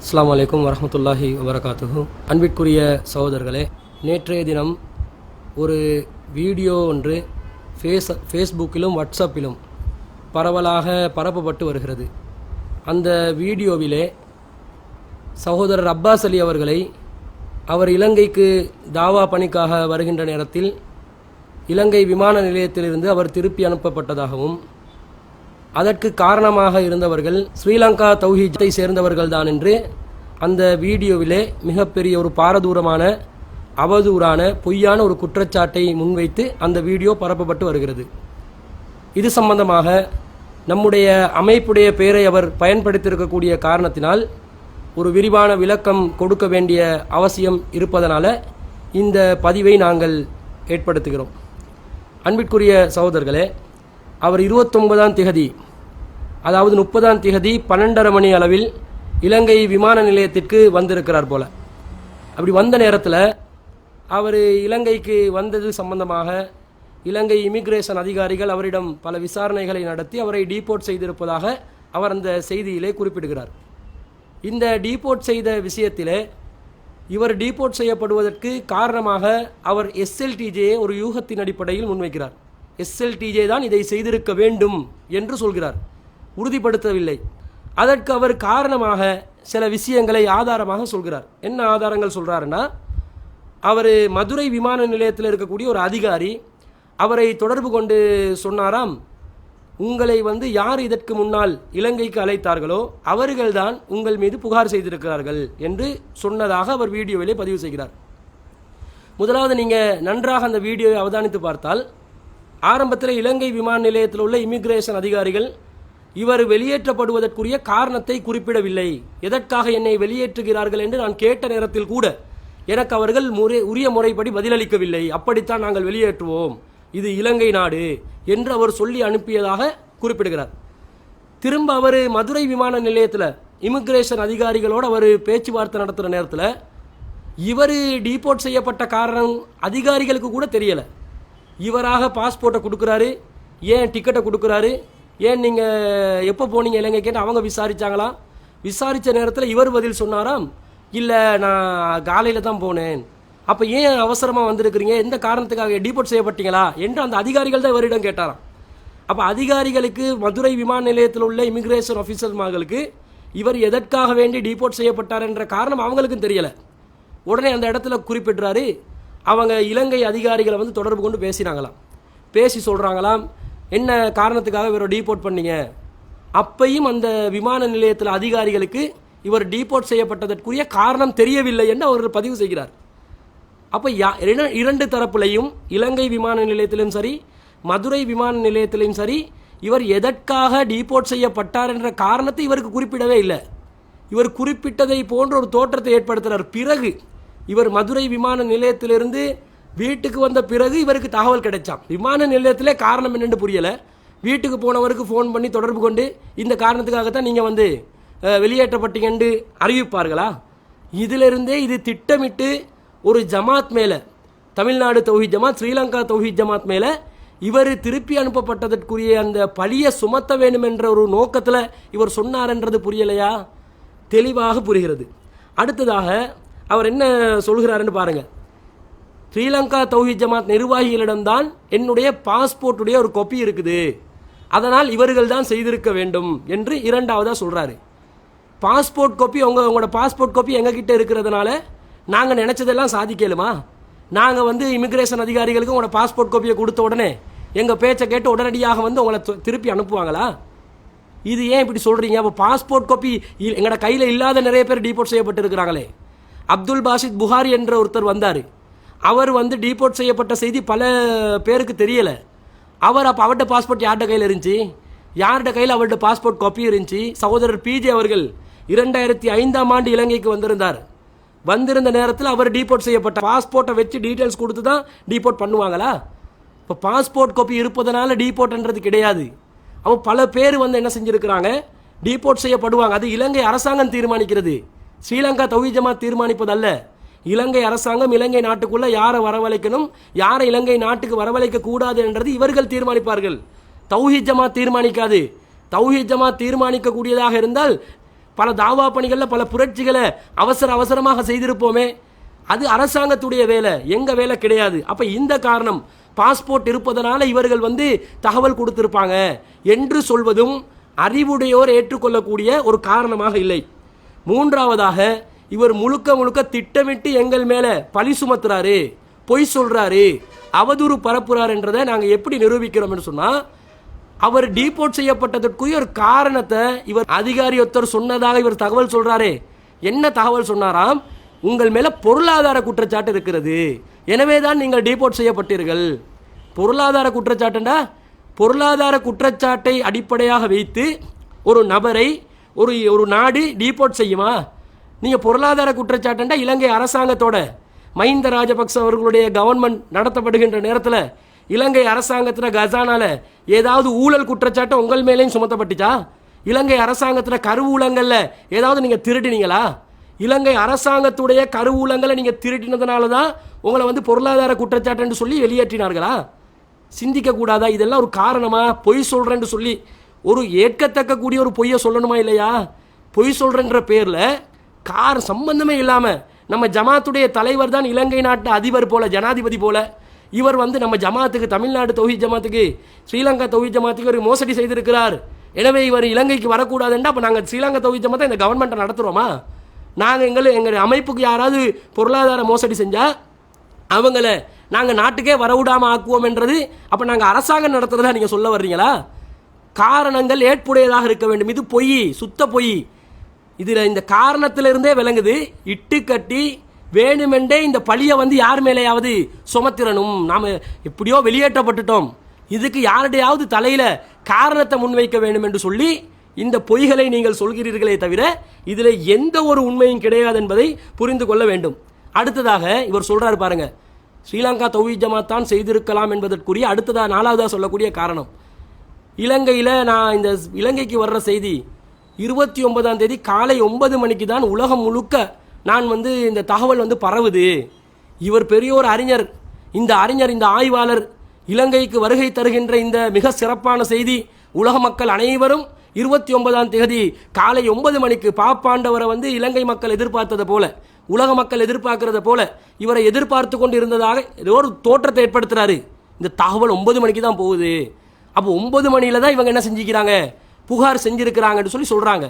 அஸ்லாம் அலைக்கும் வரமத்துல்லாஹி வபரகாத்துஹு. அன்பிற்குரிய சகோதரர்களே நேற்றைய தினம் ஒரு வீடியோ ஒன்று ஃபேஸ் ஃபேஸ்புக்கிலும் வாட்ஸ்அப்பிலும் பரவலாக பரப்பப்பட்டு வருகிறது. அந்த வீடியோவிலே சகோதரர் அப்பாஸ் அலி அவர்களை அவர் இலங்கைக்கு தாவா பணிக்காக வருகின்ற நேரத்தில் இலங்கை விமான நிலையத்திலிருந்து அவர் திருப்பி அனுப்பப்பட்டதாகவும் அதற்கு காரணமாக இருந்தவர்கள் ஸ்ரீலங்கா தௌஹீஜத்தை சேர்ந்தவர்கள் தான் என்று அந்த வீடியோவிலே மிகப்பெரிய ஒரு பாரதூரமான அவதூறான பொய்யான ஒரு குற்றச்சாட்டை முன்வைத்து அந்த வீடியோ பரப்பப்பட்டு வருகிறது. இது சம்பந்தமாக நம்முடைய அமைப்புடைய பெயரை அவர் பயன்படுத்தியிருக்கக்கூடிய காரணத்தினால் ஒரு விரிவான விளக்கம் கொடுக்க வேண்டிய அவசியம் இருப்பதனால இந்த பதிவை நாங்கள் ஏற்படுத்துகிறோம். அன்பிற்குரிய சகோதரர்களே அவர் இருபத்தொன்பதாம் திகதி அதாவது முப்பதாம் திகதி பன்னெண்டரை மணி அளவில் இலங்கை விமான நிலையத்திற்கு வந்திருக்கிறார் போல. அப்படி வந்த நேரத்தில் அவர் இலங்கைக்கு வந்தது சம்பந்தமாக இலங்கை இமிக்ரேஷன் அதிகாரிகள் அவரிடம் பல விசாரணைகளை நடத்தி அவரை டீபோர்ட் செய்திருப்பதாக அவர் அந்த செய்தியிலே குறிப்பிடுகிறார். இந்த டீபோர்ட் செய்த விஷயத்திலே இவர் டீபோர்ட் செய்யப்படுவதற்கு காரணமாக அவர் எஸ்எல்டிஜேயை ஒரு யூகத்தின் அடிப்படையில் முன்வைக்கிறார். எஸ்எல்டிஜே தான் இதை செய்திருக்க வேண்டும் என்று சொல்கிறார். உறுதிப்படுத்தவில்லை. அதற்கு அவர் காரணமாக சில விஷயங்களை ஆதாரமாக சொல்கிறார். என்ன ஆதாரங்கள் சொல்கிறாருன்னா அவர் மதுரை விமான நிலையத்தில் இருக்கக்கூடிய ஒரு அதிகாரி அவரை தொடர்பு கொண்டு சொன்னாராம் உங்களை வந்து யார் இதற்கு முன்னால் இலங்கைக்கு அழைத்தார்களோ அவர்கள்தான் உங்கள் மீது புகார் செய்திருக்கிறார்கள் என்று சொன்னதாக அவர் வீடியோவிலே பதிவு செய்கிறார். முதலாவது நீங்கள் நன்றாக அந்த வீடியோவை அவதானித்து பார்த்தால் ஆரம்பத்தில் இலங்கை விமான நிலையத்தில் உள்ள இமிகிரேஷன் அதிகாரிகள் இவர் வெளியேற்றப்படுவதற்குரிய காரணத்தை குறிப்பிடவில்லை. எதற்காக என்னை வெளியேற்றுகிறார்கள் என்று நான் கேட்ட நேரத்தில் கூட எனக்கு அவர்கள் முறை உரிய முறைப்படி பதிலளிக்கவில்லை. அப்படித்தான் நாங்கள் வெளியேற்றுவோம். இது இலங்கை நாடு என்று அவர் சொல்லி அனுப்பியதாக குறிப்பிடுகிறார். திரும்ப அவர் மதுரை விமான நிலையத்தில் இமிகிரேஷன் அதிகாரிகளோடு அவர் பேச்சுவார்த்தை நடத்துகிற நேரத்தில் இவர் டீபோர்ட் செய்யப்பட்ட காரணம் அதிகாரிகளுக்கு கூட தெரியலை. இவராக பாஸ்போர்ட்டை கொடுக்குறாரு ஏன் டிக்கெட்டை கொடுக்குறாரு ஏன் நீங்கள் எப்போ போனீங்க இல்லைங்க கேட்டு அவங்க விசாரித்தாங்களாம் விசாரித்த நேரத்தில் இவர் பதில் சொன்னாராம் இல்லை நான் காலையில் தான் போனேன். அப்போ ஏன் அவசரமாக வந்திருக்கிறீங்க? எந்த காரணத்துக்காக? டீபோர்ட் செய்யப்பட்டீங்களா? என்று அந்த அதிகாரிகள் தான் இவரிடம் கேட்டாராம். அப்போ அதிகாரிகளுக்கு மதுரை விமான நிலையத்தில் உள்ள இமிகிரேஷன் ஆஃபீஸர்மார்களுக்கு இவர் எதற்காக வேண்டி டீபோர்ட் செய்யப்பட்டார் என்ற காரணம் அவங்களுக்கும் தெரியலை. உடனே அந்த இடத்துல குறிப்பிடுறாரு அவங்க இலங்கை அதிகாரிகளை வந்து தொடர்பு கொண்டு பேசினாங்களாம். பேசி சொல்கிறாங்களாம் என்ன காரணத்துக்காக இவரை டீபோர்ட் பண்ணீங்க? அப்பையும் அந்த விமான நிலையத்தில் அதிகாரிகளுக்கு இவர் டீபோர்ட் செய்யப்பட்டதற்குரிய காரணம் தெரியவில்லை என்று அவர்கள் பதிவு செய்கிறார். அப்போ யா இரண்டு தரப்புலையும் இலங்கை விமான நிலையத்திலும் சரி மதுரை விமான நிலையத்திலும் சரி இவர் எதற்காக டீபோர்ட் செய்யப்பட்டார் என்ற காரணத்தை இவருக்கு குறிப்பிடவே இல்லை. இவர் குறிப்பிட்டதை போன்ற ஒரு தோற்றத்தை ஏற்படுத்துகிறார் பிறகு இவர் மதுரை விமான நிலையத்திலிருந்து வீட்டுக்கு வந்த பிறகு இவருக்கு தகவல் கிடைச்சாம் விமான நிலையத்தில் காரணம் என்னென்னு புரியலை. வீட்டுக்கு போனவருக்கு ஃபோன் பண்ணி தொடர்பு கொண்டு இந்த காரணத்துக்காகத்தான் நீங்கள் வந்து வெளியேற்றப்பட்டீங்கன்னு அறிவிப்பார்களா? இதிலிருந்தே இது திட்டமிட்டு ஒரு ஜமாத் மேலே தமிழ்நாடு தௌஹி ஜமாத் ஸ்ரீலங்கா தௌஹி ஜமாத் மேலே இவர் திருப்பி அனுப்பப்பட்டதற்குரிய அந்த பழியை சுமத்த வேண்டும் என்ற ஒரு நோக்கத்தில் இவர் சொன்னார்ன்றது புரியலையா? தெளிவாக புரிகிறது. அடுத்ததாக அவர் என்ன சொல்கிறாருன்னு பாருங்கள் ஸ்ரீலங்கா தௌஹித் ஜமாத் நிர்வாகிகளிடம்தான் என்னுடைய பாஸ்போர்ட்டுடைய ஒரு கொப்பி இருக்குது. அதனால் இவர்கள் தான் செய்திருக்க வேண்டும் என்று இரண்டாவதாக சொல்கிறாரு பாஸ்போர்ட் காப்பி உங்கள் உங்களோட பாஸ்போர்ட் காப்பி எங்ககிட்ட இருக்கிறதுனால நாங்கள் நினச்சதெல்லாம் சாதிக்கலுமா? நாங்கள் வந்து இமிக்ரேஷன் அதிகாரிகளுக்கு உங்களோட பாஸ்போர்ட் காப்பியை கொடுத்த உடனே எங்கள் பேச்சை கேட்டு உடனடியாக வந்து உங்களை திருப்பி அனுப்புவாங்களா? இது ஏன் இப்படி சொல்கிறீங்க அப்போ பாஸ்போர்ட் காப்பி எங்களோட கையில் இல்லாத நிறைய பேர் டீபோர்ட் செய்யப்பட்டிருக்கிறாங்களே. அப்துல் பாஷித் புகாரி என்ற ஒருத்தர் வந்தார். அவர் வந்து டீபோர்ட் செய்யப்பட்ட செய்தி பல பேருக்கு தெரியலை. அவர் அப்போ அவர்கிட்ட பாஸ்போர்ட் யார்கிட்ட கையில் இருந்துச்சு? யார்கிட்ட கையில் அவர்கிட்ட பாஸ்போர்ட் காப்பி இருந்துச்சு? சகோதரர் பிஜே அவர்கள் இரண்டாயிரத்தி ஐந்தாம் ஆண்டு இலங்கைக்கு வந்திருந்தார். வந்திருந்த நேரத்தில் அவர் டீபோர்ட் செய்யப்பட்ட பாஸ்போர்ட்டை வச்சு டீட்டெயில்ஸ் கொடுத்து தான் டீபோர்ட் பண்ணுவாங்களா? இப்போ பாஸ்போர்ட் காப்பி இருப்பதனால டீபோர்ட்ன்றது கிடையாது. அவன் பல பேர் வந்து என்ன செஞ்சுருக்கிறாங்க? டீபோர்ட் செய்யப்படுவாங்க. அது இலங்கை அரசாங்கம் தீர்மானிக்கிறது. ஸ்ரீலங்கா தௌஹீத் ஜமாத் தீர்மானிப்பதல்ல. இலங்கை அரசாங்கம் இலங்கை நாட்டுக்குள்ளே யாரை வரவழைக்கணும் யாரை இலங்கை நாட்டுக்கு வரவழைக்க கூடாது என்றது இவர்கள் தீர்மானிப்பார்கள். தௌஹீத் ஜமாத் தீர்மானிக்காது. தௌஹீத் ஜமாத் தீர்மானிக்கக்கூடியதாக இருந்தால் பல தாவா பணிகளில் பல புரட்சிகளை அவசர அவசரமாக செய்திருப்போமே. அது அரசாங்கத்துடைய வேலை எங்கள் வேலை கிடையாது. அப்போ இந்த காரணம் பாஸ்போர்ட் இருப்பதனால இவர்கள் வந்து தகவல் கொடுத்திருப்பாங்க என்று சொல்வதும் அறிவுடையோர் ஏற்றுக்கொள்ளக்கூடிய ஒரு காரணமாக இல்லை. மூன்றாவதாக இவர் முழுக்க முழுக்க திட்டமிட்டு எங்கள் மேலே பழி சுமத்துறாரு. பொய் சொல்கிறாரு அவதூறு பரப்புறார் என்றதை நாங்கள் எப்படி நிரூபிக்கிறோம்னு சொன்னால் அவர் டீபோர்ட் செய்யப்பட்டதற்குரிய ஒரு காரணத்தை இவர் அதிகாரி ஒருத்தர் சொன்னதாக இவர் தகவல் சொல்கிறாரே என்ன தகவல் சொன்னாராம்? உங்கள் மேலே பொருளாதார குற்றச்சாட்டு இருக்கிறது. எனவே தான் நீங்கள் டீபோர்ட் செய்யப்பட்டீர்கள். பொருளாதார குற்றச்சாட்டுண்டா? பொருளாதார குற்றச்சாட்டை அடிப்படையாக வைத்து ஒரு நபரை ஒரு ஒரு நாடு டீபோர்ட் செய்யுமா? நீங்கள் பொருளாதார குற்றச்சாட்டுண்டா இலங்கை அரசாங்கத்தோட. மஹிந்த ராஜபக்ச அவர்களுடைய கவர்மெண்ட் நடத்தப்படுகின்ற நேரத்தில் இலங்கை அரசாங்கத்தில் கசானால ஏதாவது ஊழல் குற்றச்சாட்டு உங்கள் மேலேயும் சுமத்தப்பட்டுச்சா? இலங்கை அரசாங்கத்தில் கருவூலங்களில் ஏதாவது நீங்கள் திருடினீங்களா? இலங்கை அரசாங்கத்துடைய கருவூலங்களை நீங்கள் திருடினதுனால தான் உங்களை வந்து பொருளாதார குற்றச்சாட்டுன்னு சொல்லி வெளியேற்றினார்களா? சிந்திக்கக்கூடாதா? இதெல்லாம் ஒரு காரணமாக பொய் சொல்கிறேன்னு சொல்லி ஒரு ஏற்கத்தக்க கூடிய ஒரு பொய்யை சொல்லணுமா இல்லையா? பொய் சொல்றேன்ற பேரில் கார் சம்பந்தமே இல்லாமல் நம்ம ஜமாத்துடைய தலைவர் தான் இலங்கை நாட்டு அதிபர் போல ஜனாதிபதி போல. இவர் வந்து நம்ம ஜமாத்துக்கு தமிழ்நாடு தொகுதி ஜமாத்துக்கு ஸ்ரீலங்கா தொகுதி ஜமாத்துக்கு ஒரு மோசடி செய்திருக்கிறார். எனவே இவர் இலங்கைக்கு வரக்கூடாதுன்னா அப்போ நாங்கள் ஸ்ரீலங்கா தொகுதி ஜமாத்தை இந்த கவர்மெண்ட்டை நடத்துகிறோமா நாங்கள் எங்களை எங்கள் அமைப்புக்கு யாராவது பொருளாதார மோசடி செஞ்சால் அவங்கள நாங்கள் நாட்டுக்கே வரவிடாமல் ஆக்குவோம் என்றது அப்போ நாங்கள் அரசாங்கம் நடத்துறதா நீங்கள் சொல்ல வர்றீங்களா? காரணங்கள் ஏற்புடையதாக இருக்க வேண்டும். இது பொய் சுத்த பொய். இதில் இந்த காரணத்திலிருந்தே விளங்குது. இட்டு கட்டி வேணுமென்றே இந்த பழியை வந்து யார் மேலேயாவது சுமத்திரணும். நாம் எப்படியோ வெளியேற்றப்பட்டுட்டோம். இதுக்கு யாருடையாவது தலையில் காரணத்தை முன்வைக்க வேண்டும் என்று சொல்லி இந்த பொய்களை நீங்கள் சொல்கிறீர்களே தவிர இதில் எந்த ஒரு உண்மையும் கிடையாது என்பதை புரிந்து கொள்ள வேண்டும். அடுத்ததாக இவர் சொல்கிறார் பாருங்க ஸ்ரீலங்கா தௌஹி ஜமாத் தான் செய்திருக்கலாம் என்பதற்குரிய அடுத்ததாக நாலாவதாக சொல்லக்கூடிய காரணம். இலங்கையில் நான் இந்த இலங்கைக்கு வர்ற செய்தி இருபத்தி ஒன்பதாம் தேதி காலை ஒன்பது மணிக்கு தான் உலகம் முழுக்க நான் வந்து இந்த தகவல் வந்து பரவுது. இவர் பெரிய ஒரு அறிஞர் இந்த அறிஞர் இந்த ஆய்வாளர் இலங்கைக்கு வருகை தருகின்ற இந்த மிக சிறப்பான செய்தி உலக மக்கள் அனைவரும் இருபத்தி ஒன்பதாம் தேதி காலை ஒன்பது மணிக்கு பாப்பாண்டவரை வந்து இலங்கை மக்கள் எதிர்பார்த்தது போல உலக மக்கள் எதிர்பார்க்கறத போல இவரை எதிர்பார்த்து கொண்டு இருந்ததாக ஏதோ ஒரு தோற்றத்தை ஏற்படுத்துறாரு. இந்த தகவல் ஒன்பது மணிக்கு தான் போகுது. அப்போ ஒன்பது மணியில் தான் இவங்க என்ன செஞ்சுக்கிறாங்க? புகார் செஞ்சுருக்கிறாங்கன்னு சொல்லி சொல்கிறாங்க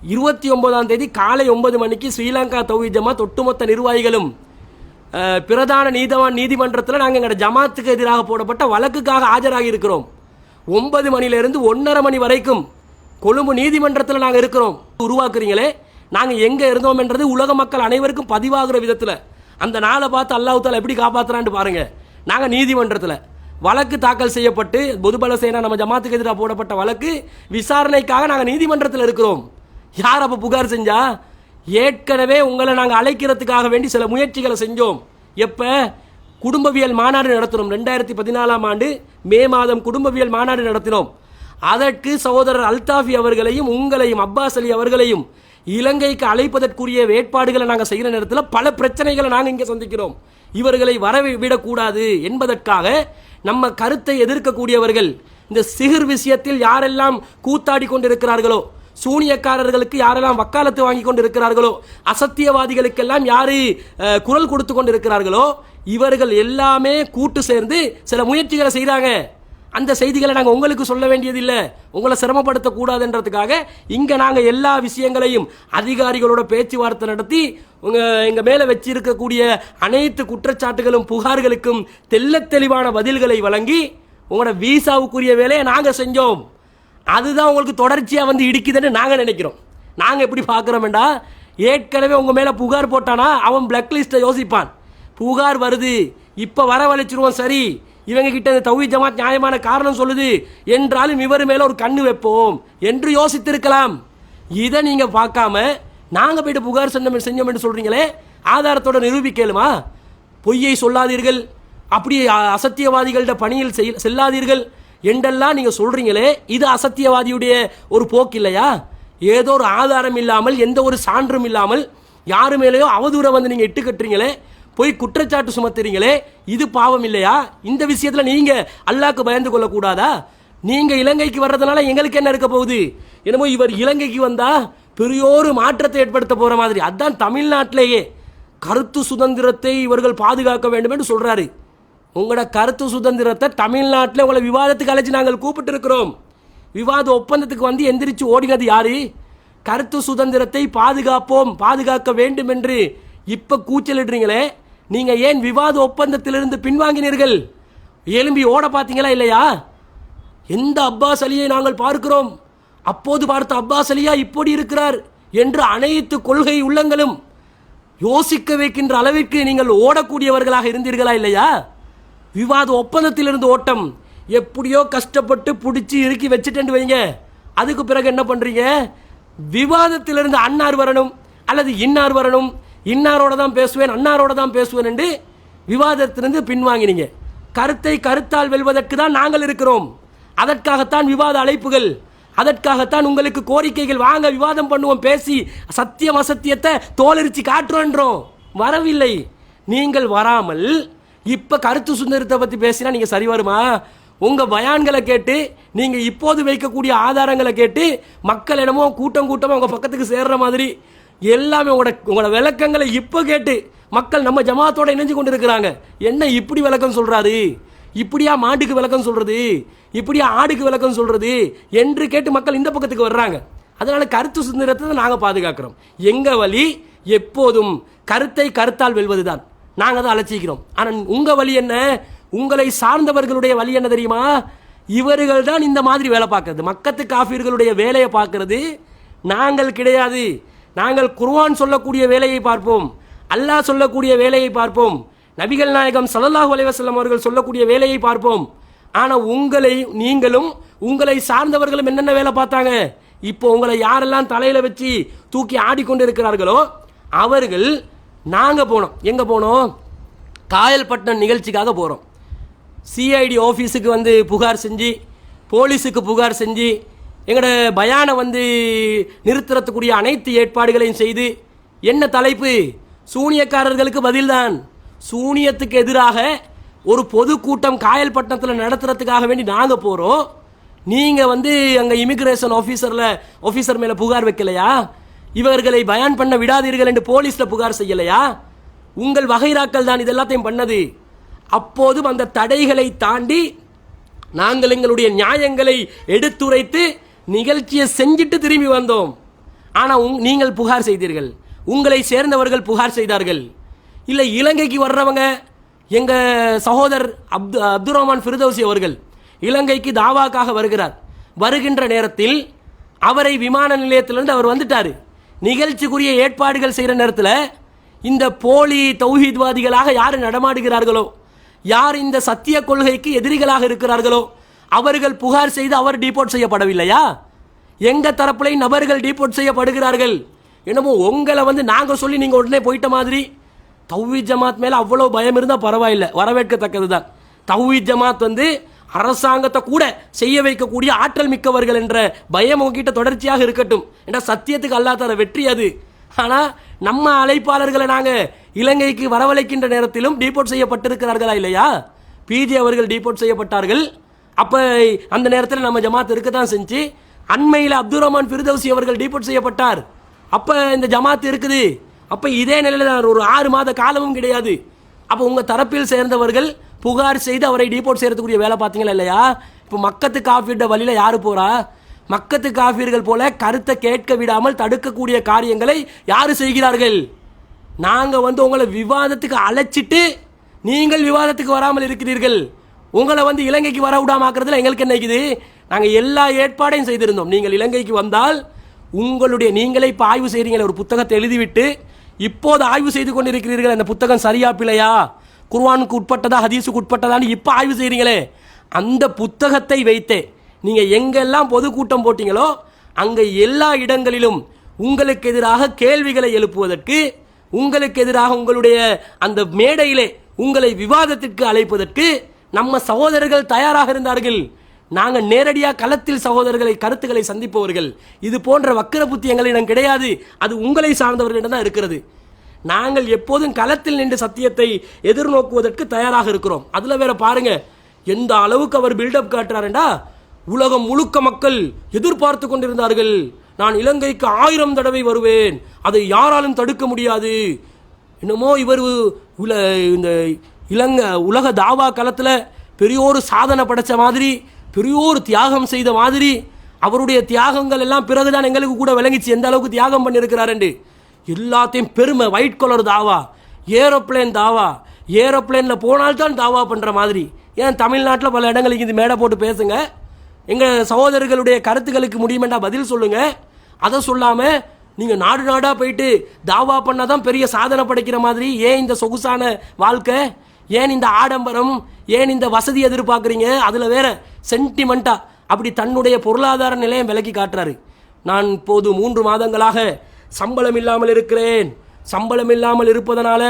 இருபத்தி ஒன்பதாம் தேதி காலை ஒன்பது மணிக்கு ஸ்ரீலங்கா தௌஹி ஜமாத் ஒட்டுமொத்த நிர்வாகிகளும் பிரதான நீதவான் நீதிமன்றத்தில் நாங்கள் எங்களோட ஜமாத்துக்கு எதிராக போடப்பட்ட வழக்குக்காக ஆஜராகி இருக்கிறோம். ஒன்பது மணியிலிருந்து ஒன்றரை மணி வரைக்கும் கொழும்பு நீதிமன்றத்தில் நாங்கள் இருக்கிறோம். உருவாக்குறீங்களே நாங்கள் எங்கே இருந்தோம்ன்றது உலக மக்கள் அனைவருக்கும் பதிவாகிற விதத்தில். அந்த நாளை பார்த்து அல்லாஹால எப்படி காப்பாற்றுறான்னு பாருங்கள் நாங்கள் நீதிமன்றத்தில். வழக்கு தாக்கல் செய்யப்பட்டு பொதுபல சேனா நம்ம ஜமாத்துக்கு எதிராக போடப்பட்ட வழக்கு விசாரணைக்காக நாங்கள் நீதிமன்றத்தில் இருக்கிறோம். யார் அப்போ புகார் செஞ்சா? ஏற்கனவே உங்களை நாங்கள் அழைக்கிறதுக்காக வேண்டி சில முயற்சிகளை செஞ்சோம். எப்போ? குடும்பவியல் மாநாடு நடத்தினோம். ரெண்டாயிரத்தி பதினாலாம் ஆண்டு மே மாதம் குடும்பவியல் மாநாடு நடத்தினோம். அதற்கு சகோதரர் அல்தாஃபி அவர்களையும் உங்களையும் அப்பாஸ் அலி அவர்களையும் இலங்கைக்கு அழைப்பதற்குரிய வேட்பாடுகளை நாங்கள் செய்கிற நேரத்தில் பல பிரச்சனைகளை நாங்கள் இங்கே சந்திக்கிறோம். இவர்களை வரவிடக்கூடாது என்பதற்காக நம்ம கருத்தை எதிர்க்கக்கூடியவர்கள் இந்த சிகிர் விஷயத்தில் யாரெல்லாம் கூத்தாடி கொண்டிருக்கிறார்களோ சூனியக்காரர்களுக்கு யாரெல்லாம் வக்காலத்து வாங்கி கொண்டு இருக்கிறார்களோ அசத்தியவாதிகளுக்கெல்லாம் யாரு குரல் கொடுத்து கொண்டு இருக்கிறார்களோ இவர்கள் எல்லாமே கூட்டு சேர்ந்து சில முயற்சிகளை செய்கிறாங்க அந்த செய்திகளை நாங்கள் உங்களுக்கு சொல்ல வேண்டியதில்லை. உங்களை சிரமப்படுத்தக்கூடாதுன்றதுக்காக இங்கே நாங்கள் எல்லா விஷயங்களையும் அதிகாரிகளோட பேச்சுவார்த்தை நடத்தி உங்கள் எங்கள் மேலே வச்சிருக்கக்கூடிய அனைத்து குற்றச்சாட்டுகளும் புகார்களுக்கும் தெல்ல தெளிவான பதில்களை வழங்கி உங்களோட விசாவுக்குரிய வேலையை நாங்கள் செஞ்சோம். அதுதான் உங்களுக்கு தொடர்ச்சியாக வந்து இடிக்குதுன்னு நாங்கள் நினைக்கிறோம். நாங்கள் எப்படி பார்க்குறோம்டா ஏற்கனவே உங்கள் மேலே புகார் போட்டானா அவன் பிளாக் லிஸ்ட்டை யோசிப்பான். புகார் வருது இப்போ வரவழைச்சிருவோம் சரி. இவங்க கிட்ட இந்த தௌஹீத் ஜமாத் நியாயமான காரணம் சொல்லுது. என்றாலும் இவர் மேல ஒரு கண்ணு வைப்போம் என்று யோசித்திருக்கலாம். இதை நீங்க பார்க்காம நாங்க போயிட்டு புகார் செஞ்சோம் செஞ்சோம் என்று சொல்றீங்களே ஆதாரத்தோட நிரூபிக்கலுமா? பொய்யை சொல்லாதீர்கள். அப்படி அ- அசத்தியவாதிகள்ட பணியில் செய்- செல்லாதீர்கள் என்றெல்லாம் நீங்க சொல்றீங்களே இது அசத்தியவாதியுடைய ஒரு போக்கு இல்லையா? ஏதோ ஒரு ஆதாரம் இல்லாமல் எந்த ஒரு சான்றும் இல்லாமல் யாரு மேலேயோ அவதூறை வந்து நீங்க இட்டு கட்டுறீங்களே போய் குற்றச்சாட்டு சுமத்துறீங்களே இது பாவம் இல்லையா? இந்த விஷயத்துல நீங்க அல்லாக்கு பயந்து கொள்ளக்கூடாதா? நீங்கள் நீங்க இலங்கைக்கு வர்றதுனால எங்களுக்கு என்ன இருக்க போகுது? என்னமோ இவர் இலங்கைக்கு வந்தா பெரியோரு மாற்றத்தை ஏற்படுத்த போற மாதிரி. அதான் தமிழ்நாட்டிலேயே கருத்து சுதந்திரத்தை இவர்கள் பாதுகாக்க வேண்டும் என்று சொல்றாரு. உங்களோட கருத்து சுதந்திரத்தை தமிழ்நாட்டில் உங்களை விவாதத்துக்கு அழைச்சி நாங்கள் கூப்பிட்டு இருக்கிறோம் விவாத ஒப்பந்தத்துக்கு வந்து எந்திரிச்சு ஓடினது யாரு? கருத்து சுதந்திரத்தை பாதுகாப்போம் பாதுகாக்க வேண்டும் என்று இப்போ கூச்சலிடுறீங்களே. நீங்க ஏன் விவாத ஒப்பந்தத்திலிருந்து பின்வாங்கினீர்கள்? எலும்பி ஓட பார்த்தீங்களா இல்லையா? எந்த அப்பாஸ் அலியை நாங்கள் பார்க்கிறோம்? அப்போது பார்த்த அப்பாஸ் அலியா இப்படி இருக்கிறார் என்று அனைத்து கொள்கை உள்ளங்களும் யோசிக்க வைக்கின்ற அளவிற்கு நீங்கள் ஓடக்கூடியவர்களாக இருந்தீர்களா இல்லையா? விவாத ஒப்பந்தத்திலிருந்து ஓட்டம் எப்படியோ கஷ்டப்பட்டு பிடிச்சி இறுக்கி வச்சுட்டு வைங்க. அதுக்கு பிறகு என்ன பண்றீங்க? விவாதத்திலிருந்து அன்னார் வரணும் அல்லது இன்னார் வரணும்? இன்னாரோட தான் பேசுவேன் அன்னாரோட தான் பேசுவேன் என்று விவாதத்திலிருந்து பின்வாங்கினீங்க. கருத்தை கருத்தால் வெல்வதற்கு தான் நாங்கள் இருக்கிறோம். அதற்காகத்தான் விவாத அழைப்புகள் அதற்காகத்தான் உங்களுக்கு கோரிக்கைகள் வாங்க விவாதம் பண்ணுவோம் பேசி சத்தியம் அசத்தியத்தை தோலரிச்சு காட்டுறோன்றோம். வரவில்லை. நீங்கள் வராமல் இப்போ கருத்து சுதந்திரத்தை பற்றி பேசினா நீங்கள் சரி வருமா? உங்கள் பயான்களை கேட்டு நீங்கள் இப்போது வைக்கக்கூடிய ஆதாரங்களை கேட்டு மக்கள் என்னமோ கூட்டம் கூட்டமாக உங்கள் பக்கத்துக்கு சேர்ற மாதிரி எல்லாமே உங்களோட உங்களோட விளக்கங்களை இப்போ கேட்டு மக்கள் நம்ம ஜமாத்தோட இணைஞ்சு கொண்டு இருக்கிறாங்க என்ன இப்படி விளக்கம் சொல்கிறாரு இப்படியா மாட்டுக்கு விளக்கம் சொல்கிறது இப்படியா ஆடுக்கு விளக்கம் சொல்கிறது என்று கேட்டு மக்கள் இந்த பக்கத்துக்கு வர்றாங்க. அதனால் கருத்து சுதந்திரத்தை நாங்கள் பாதுகாக்கிறோம். எங்கள் வழி? எப்போதும் கருத்தை கருத்தால் வெல்வதுதான். நாங்கள் தான் அலட்சிக்கிறோம். ஆனால் உங்கள் வழி என்ன? உங்களை சார்ந்தவர்களுடைய வழி என்ன தெரியுமா? இவர்கள் தான் இந்த மாதிரி வேலை பார்க்கறது. மக்கத்து காஃபியர்களுடைய வேலையை பார்க்கறது. நாங்கள் கிடையாது. நாங்கள் குர்வான் சொல்லக்கூடிய வேலையை பார்ப்போம் அல்லாஹ் சொல்லக்கூடிய வேலையை பார்ப்போம் நபிகள் நாயகம் ஸல்லல்லாஹு அலைஹி அவர்கள் சொல்லக்கூடிய வேலையை பார்ப்போம். ஆனால் உங்களை நீங்களும் உங்களை சார்ந்தவர்களும் என்னென்ன வேலை பார்த்தாங்க? இப்போ உங்களை யாரெல்லாம் தலையில் வச்சு தூக்கி ஆடிக்கொண்டு இருக்கிறார்களோ அவர்கள் நாங்கள் போனோம். எங்கே போனோம்? காயல்பட்டினம் நிகழ்ச்சிக்காக போகிறோம் சிஐடி ஆஃபீஸுக்கு வந்து புகார் செஞ்சு போலீஸுக்கு புகார் செஞ்சு எங்களோட பயானை வந்து நிறுத்துறதுக்குரிய அனைத்து ஏற்பாடுகளையும் செய்து என்ன தலைப்பு? சூனியக்காரர்களுக்கு பதில்தான். சூனியத்துக்கு எதிராக ஒரு பொதுக்கூட்டம் காயல்பட்டினத்தில் நடத்துறதுக்காக வேண்டி நாங்கள் போகிறோம் நீங்கள் வந்து அங்கே இமிக்ரேஷன் ஆஃபீஸரில் ஆஃபீஸர் மேலே புகார் வைக்கலையா? இவர்களை பயான் பண்ண விடாதீர்கள் என்று போலீஸில் புகார் செய்யலையா? உங்கள் வகைராக்கள் தான் இதெல்லாத்தையும் பண்ணது. அப்போதும் அந்த தடைகளை தாண்டி நாங்கள் எங்களுடைய நியாயங்களை எடுத்துரைத்து நிகழ்ச்சியை செஞ்சுட்டு திரும்பி வந்தோம். ஆனால் உங்- நீங்கள் புகார் செய்தீர்கள். உங்களை சேர்ந்தவர்கள் புகார் செய்தார்கள். இல்லை இலங்கைக்கு வர்றவங்க எங்கள் சகோதரர் அப்து அப்துல் ரஹ்மான் ஃபிர்தௌசி அவர்கள் இலங்கைக்கு தாவாக்காக வருகிறார். வருகின்ற நேரத்தில் அவரை விமான நிலையத்திலிருந்து அவர் வந்துட்டார். நிகழ்ச்சிக்குரிய ஏற்பாடுகள் செய்கிற நேரத்தில் இந்த போலி தௌஹீத்வாதிகளாக யார் நடமாடுகிறார்களோ யார் இந்த சத்திய கொள்கைக்கு எதிரிகளாக இருக்கிறார்களோ அவர்கள் புகார் செய்து அவர் டிபோர்ட் செய்யப்படவில்லையா? எங்க தரப்புல நபர்கள் டிபோர்ட் செய்யப்படுகிறார்கள்? என்னமோ உங்களை வந்து நாங்கள் சொல்லி நீங்கள் உடனே போயிட்ட மாதிரி. தவ்வி ஜமாத் மேலே அவ்வளோ பயம் இருந்தால் பரவாயில்லை. வரவேற்கத்தக்கது தான் தௌஹீத் ஜமாத் வந்து அரசாங்கத்தை கூட செய்ய வைக்கக்கூடிய ஆற்றல் மிக்கவர்கள் என்ற பயம் உங்ககிட்ட தொடர்ச்சியாக இருக்கட்டும். ஏன்னா சத்தியத்துக்கு அல்லா தர வெற்றி அது. ஆனால் நம்ம அழைப்பாளர்களை நாங்கள் இலங்கைக்கு வரவழைக்கின்ற நேரத்திலும் டீபோர்ட் செய்யப்பட்டிருக்கிறார்களா இல்லையா? பிஜி அவர்கள் டீபோர்ட் செய்யப்பட்டார்கள். அப்போ அந்த நேரத்தில் நம்ம ஜமாத் இருக்க தான் செஞ்சு அண்மையில் அப்துல் ரஹ்மான் ஃபிர்தௌசி அவர்கள் டீபோர்ட் செய்யப்பட்டார். அப்போ இந்த ஜமாத் இருக்குது. அப்போ இதே நிலையில் தான் ஒரு ஆறு மாத காலமும் கிடையாது. அப்போ உங்கள் தரப்பில் சேர்ந்தவர்கள் புகார் செய்து அவரை டீபோர்ட் செய்யறதுக்குரிய வேலை பார்த்தீங்களா இல்லையா? இப்போ மக்கத்து காஃபிட்ட வழியில் யார் போகிறா மக்கத்து காஃபியர்கள் போல கருத்தை கேட்க விடாமல் தடுக்கக்கூடிய காரியங்களை யார் செய்கிறார்கள்? நாங்கள் வந்து உங்களை விவாதத்துக்கு அழைச்சிட்டு நீங்கள் விவாதத்துக்கு வராமல் இருக்கிறீர்கள். உங்களை வந்து இலங்கைக்கு வர விடாமாக்குறதுல எங்களுக்கு என்ன இருக்குது? எல்லா ஏற்பாடையும் செய்திருந்தோம். நீங்கள் இலங்கைக்கு வந்தால் உங்களுடைய நீங்களே இப்போ ஆய்வு செய்கிறீங்களே ஒரு புத்தகத்தை எழுதிவிட்டு இப்போது ஆய்வு செய்து கொண்டிருக்கிறீர்கள் அந்த புத்தகம் சரியா பிள்ளையா குர்வானுக்கு உட்பட்டதா ஹதீஸுக்கு உட்பட்டதான்னு இப்போ ஆய்வு செய்கிறீங்களே அந்த புத்தகத்தை வைத்தே நீங்கள் எங்கெல்லாம் பொதுக்கூட்டம் போட்டீங்களோ அங்கே எல்லா இடங்களிலும் உங்களுக்கு எதிராக கேள்விகளை எழுப்புவதற்கு உங்களுக்கு எதிராக உங்களுடைய அந்த மேடையிலே உங்களை விவாதத்திற்கு அழைப்பதற்கு நம்ம சகோதரர்கள் தயாராக இருந்தார்கள். நாங்கள் நேரடியாக களத்தில் சகோதரர்களை கருத்துக்களை சந்திப்பவர்கள். இது போன்ற வக்கர புத்தி எங்களிடம் கிடையாது. அது உங்களை சார்ந்தவர்களிடம் தான் இருக்கிறது. நாங்கள் எப்போதும் களத்தில் நின்று சத்தியத்தை எதிர்நோக்குவதற்கு தயாராக இருக்கிறோம். அதில் வேற பாருங்க. எந்த அளவுக்கு அவர் பில்டப் காட்டுறாருண்டா? உலகம் முழுக்க மக்கள் எதிர்பார்த்து கொண்டிருந்தார்கள். நான் இலங்கைக்கு ஆயிரம் தடவை வருவேன். அதை யாராலும் தடுக்க முடியாது. என்னமோ இவர் உல இந்த இலங்கை உலக தாவா களத்தில் பெரியோரு சாதனை படைச்ச மாதிரி பெரியோரு தியாகம் செய்த மாதிரி அவருடைய தியாகங்கள் எல்லாம் பிறகுதான் எங்களுக்கு கூட விளங்கிச்சு. எந்த அளவுக்கு தியாகம் பண்ணியிருக்கிறாருண்டு எல்லாத்தையும் பெருமை ஒயிட் கலர் தாவா ஏரோப்ளேன் தாவா ஏரோப்ளேனில் போனால்தான் தாவா பண்ணுற மாதிரி. ஏன் தமிழ்நாட்டில் பல இடங்களுக்கு இது மேடை போட்டு பேசுங்க. எங்கள் சகோதரர்களுடைய கருத்துக்களுக்கு முடியுமெண்டா பதில் சொல்லுங்க. அதை சொல்லாமல் நீங்கள் நாடு நாடாக போயிட்டு தாவா பண்ணால் தான் பெரிய சாதனை படைக்கிற மாதிரி ஏன் இந்த சொகுசான வாழ்க்கை? ஏன் இந்த ஆடம்பரம் ஏன் இந்த வசதி எதிர்பார்க்குறீங்க? அதில் வேற சென்டிமெண்ட்டாக அப்படி தன்னுடைய பொருளாதார நிலையம் விலக்கி காட்டுறாரு. நான் இப்போது மூன்று மாதங்களாக சம்பளம் இல்லாமல் இருக்கிறேன். சம்பளம் இல்லாமல் இருப்பதனால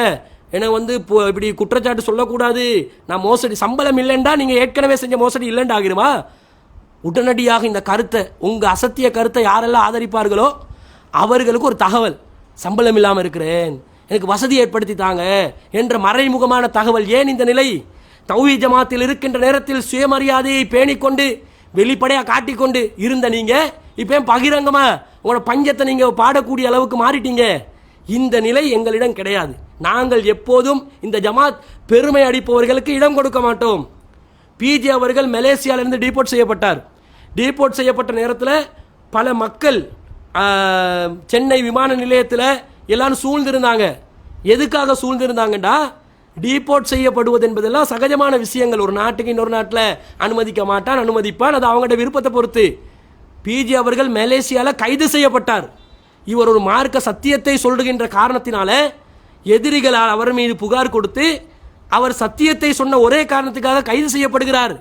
என்னை வந்து இப்போ இப்படி குற்றச்சாட்டு சொல்லக்கூடாது. நான் மோசடி சம்பளம் இல்லைண்டா நீங்கள் ஏற்கனவே செஞ்ச மோசடி இல்லைண்டா ஆகிருமா உடனடியாக இந்த கருத்தை உங்கள் அசத்திய கருத்தை யாரெல்லாம் ஆதரிப்பார்களோ அவர்களுக்கு ஒரு தகவல். சம்பளம் இல்லாமல் இருக்கிறேன். எனக்கு வசதி ஏற்படுத்தி தாங்க என்ற மறைமுகமான தகவல் ஏன் இந்த நிலை? தௌஹி ஜமாத்தில் இருக்கின்ற நேரத்தில் சுயமரியாதையை பேணிக்கொண்டு வெளிப்படையாக காட்டிக்கொண்டு இருந்த நீங்கள் இப்போ பகிரங்கமாக உங்களோட பஞ்சத்தை நீங்கள் பாடக்கூடிய அளவுக்கு மாறிட்டீங்க? இந்த நிலை எங்களிடம் கிடையாது. நாங்கள் எப்போதும் இந்த ஜமாத் பெருமை அடிப்பவர்களுக்கு இடம் கொடுக்க மாட்டோம். பிஜே அவர்கள் மலேசியாவிலிருந்து டீபோர்ட் செய்யப்பட்டார். டீபோர்ட் செய்யப்பட்ட நேரத்தில் பல மக்கள் சென்னை விமான நிலையத்தில் எல்லாரும் சூழ்ந்திருந்தாங்க. எதுக்காக சூழ்ந்திருந்தாங்கடா? டீபோர்ட் செய்யப்படுவது என்பதெல்லாம் சகஜமான விஷயங்கள். ஒரு நாட்டுக்கு இன்னொரு நாட்டில் அனுமதிக்க மாட்டான் அனுமதிப்பான். அது அவங்களோட விருப்பத்தை பொறுத்து. பிஜி அவர்கள் மலேசியாவில் கைது செய்யப்பட்டார். இவர் ஒரு மார்க்க சத்தியத்தை சொல்லுகின்ற காரணத்தினால எதிரிகளால் அவர் மீது புகார் கொடுத்து அவர் சத்தியத்தை சொன்ன ஒரே காரணத்துக்காக கைது செய்யப்படுகிறார்.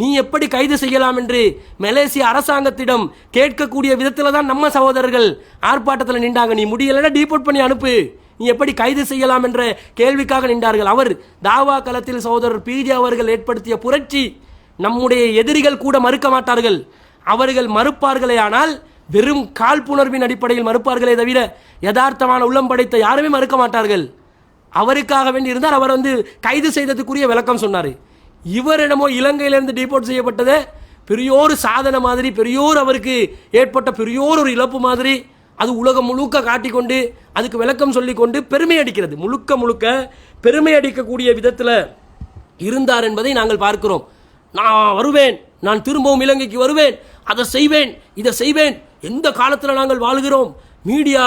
நீ எப்படி கைது செய்யலாம் என்று மலேசிய அரசாங்கத்திடம் கேட்கக்கூடிய விதத்தில் தான் நம்ம சகோதரர்கள் ஆர்ப்பாட்டத்தில் நின்றாங்க. நீ முடியலைன்னா டீபோர்ட் பண்ணி அனுப்பு. நீ எப்படி கைது செய்யலாம் என்ற கேள்விக்காக நின்றார்கள். அவர் தாவா களத்தில் சகோதரர் பிஜே அவர்கள் ஏற்படுத்திய புரட்சி நம்முடைய எதிரிகள் கூட மறுக்க மாட்டார்கள். அவர்கள் மறுப்பார்களே ஆனால் வெறும் காழ்ப்புணர்வின் அடிப்படையில் மறுப்பார்களே தவிர யதார்த்தமான உள்ளம் படைத்த யாருமே மறுக்க மாட்டார்கள். அவருக்காக வேண்டி இருந்தால் அவர் வந்து கைது செய்ததுக்குரிய விளக்கம் சொன்னார். இவரிடமோ இலங்கையிலிருந்து டிபோர்ட் செய்யப்பட்டதை பெரியோரு சாதனை மாதிரி பெரியோர் அவருக்கு ஏற்பட்ட பெரியோர் ஒரு இழப்பு மாதிரி அது உலகம் முழுக்க காட்டிக்கொண்டு அதுக்கு விளக்கம் சொல்லிக்கொண்டு பெருமை அடிக்கிறது. முழுக்க முழுக்க பெருமை அடிக்கக்கூடிய விதத்தில் இருந்தார் என்பதை நாங்கள் பார்க்கிறோம். நான் வருவேன் நான் திரும்பவும் இலங்கைக்கு வருவேன் அதை செய்வேன் இதை செய்வேன். எந்த காலத்தில் நாங்கள் வாழ்கிறோம்? மீடியா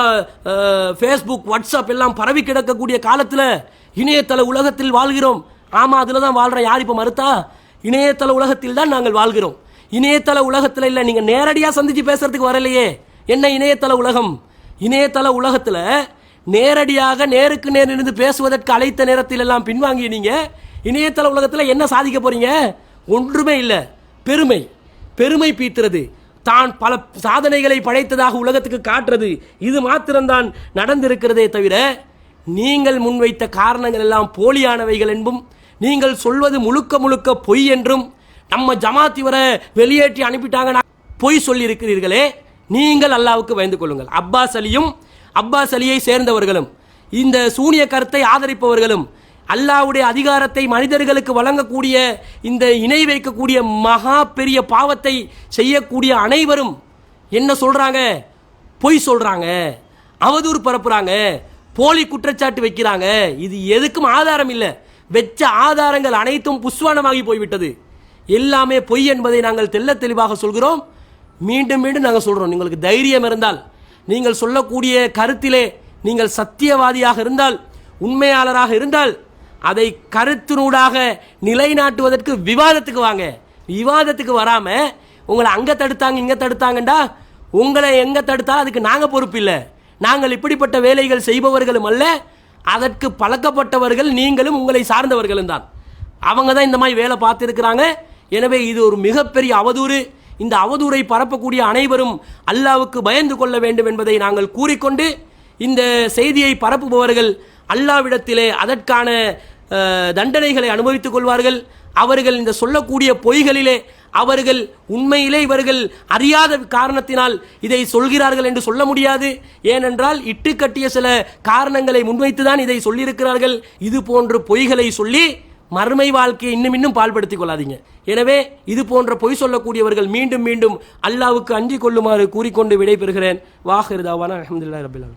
ஃபேஸ்புக் வாட்ஸ்அப் எல்லாம் பரவி கிடக்கக்கூடிய காலத்தில் இணையதள உலகத்தில் வாழ்கிறோம். ஆமாம் அதில் தான் வாழ்கிறோம் யார் இப்போ மறுத்தா? இணையதள உலகத்தில் தான் நாங்கள் வாழ்கிறோம். இணையதள உலகத்தில் இல்லை நீங்கள் நேரடியாக சந்தித்து பேசுகிறதுக்கு வரலையே. என்ன இணையதள உலகம்? இணையதள உலகத்தில் நேரடியாக நேருக்கு நேர் இருந்து பேசுவதற்கு அழைத்த நேரத்தில் எல்லாம் பின்வாங்கிய நீங்கள் இணையதள உலகத்தில் என்ன சாதிக்க போகிறீங்க ஒன்றுமே இல்லை. பெருமை. பெருமை பீத்துறது. தான் பல சாதனைகளை படைத்ததாக உலகத்துக்கு காட்டுறது. இது மாத்திரம்தான் நடந்திருக்கிறதே தவிர நீங்கள் முன்வைத்த காரணங்கள் எல்லாம் போலியானவைகள் என்பும் நீங்கள் சொல்வது முழுக்க முழுக்க பொய் என்றும் நம்ம ஜமாத் இவரை வெளியேற்றி அனுப்பிட்டாங்க பொய் சொல்லியிருக்கிறீர்களே நீங்கள் அல்லாவுக்கு பயந்து கொள்ளுங்கள். அப்பாஸ் அலியும் அப்பாஸ் அலியை சேர்ந்தவர்களும் இந்த சூனிய கருத்தை ஆதரிப்பவர்களும் அல்லாவுடைய அதிகாரத்தை மனிதர்களுக்கு வழங்கக்கூடிய இந்த இணை வைக்கக்கூடிய மகா பெரிய பாவத்தை செய்யக்கூடிய அனைவரும் என்ன சொல்றாங்க? பொய் சொல்றாங்க. அவதூறு பரப்புறாங்க. போலி குற்றச்சாட்டு வைக்கிறாங்க. இது எதுக்கும் ஆதாரம் இல்லை. வெச்ச ஆதாரங்கள் அனைத்தும் புஸ்வானமாகி போய்விட்டது. எல்லாமே பொய் என்பதை நாங்கள் தெல்ல தெளிவாக சொல்கிறோம். மீண்டும் மீண்டும் நாங்கள் சொல்கிறோம் உங்களுக்கு தைரியம் இருந்தால் நீங்கள் சொல்லக்கூடிய கருத்திலே நீங்கள் சத்தியவாதியாக இருந்தால் உண்மையாளராக இருந்தால் அதை கருத்தினூடாக நிலைநாட்டுவதற்கு விவாதத்துக்கு வாங்க. விவாதத்துக்கு வராமல் உங்களை அங்கே தடுத்தாங்க இங்கே தடுத்தாங்கண்டா உங்களை எங்கே தடுத்தாலும் அதுக்கு நாங்கள் பொறுப்பு இல்லை. நாங்கள் இப்படிப்பட்ட வேலைகள் செய்பவர்களும் அல்ல அதற்கு பழக்கப்பட்டவர்கள் நீங்களும் உங்களை சார்ந்தவர்களும் தான். அவங்க தான் இந்த மாதிரி வேலை பார்த்துருக்கிறாங்க. எனவே இது ஒரு மிகப்பெரிய அவதூறு. இந்த அவதூறை பரப்பக்கூடிய அனைவரும் அல்லாவுக்கு பயந்து கொள்ள வேண்டும் என்பதை நாங்கள் கூறிக்கொண்டு இந்த செய்தியை பரப்புபவர்கள் அல்லாவிடத்திலே அதற்கான தண்டனைகளை அனுபவித்துக் கொள்வார்கள். அவர்கள் இந்த சொல்லக்கூடிய பொய்களிலே அவர்கள் உண்மையிலே இவர்கள் அறியாத காரணத்தினால் இதை சொல்கிறார்கள் என்று சொல்ல முடியாது. ஏனென்றால் இட்டு கட்டிய சில காரணங்களை முன்வைத்துதான் இதை சொல்லியிருக்கிறார்கள். இது போன்ற பொய்களை சொல்லி மறுமை வாழ்க்கையை இன்னும் இன்னும் பால்படுத்திக் கொள்ளாதீங்க. எனவே இது போன்ற பொய் சொல்லக்கூடியவர்கள் மீண்டும் மீண்டும் அல்லாவுக்கு அஞ்சிக் கொள்ளுமாறு கூறிக்கொண்டு விடைபெறுகிறேன். வாஹிருதாவான அஹமதுல்லா ரபிலான்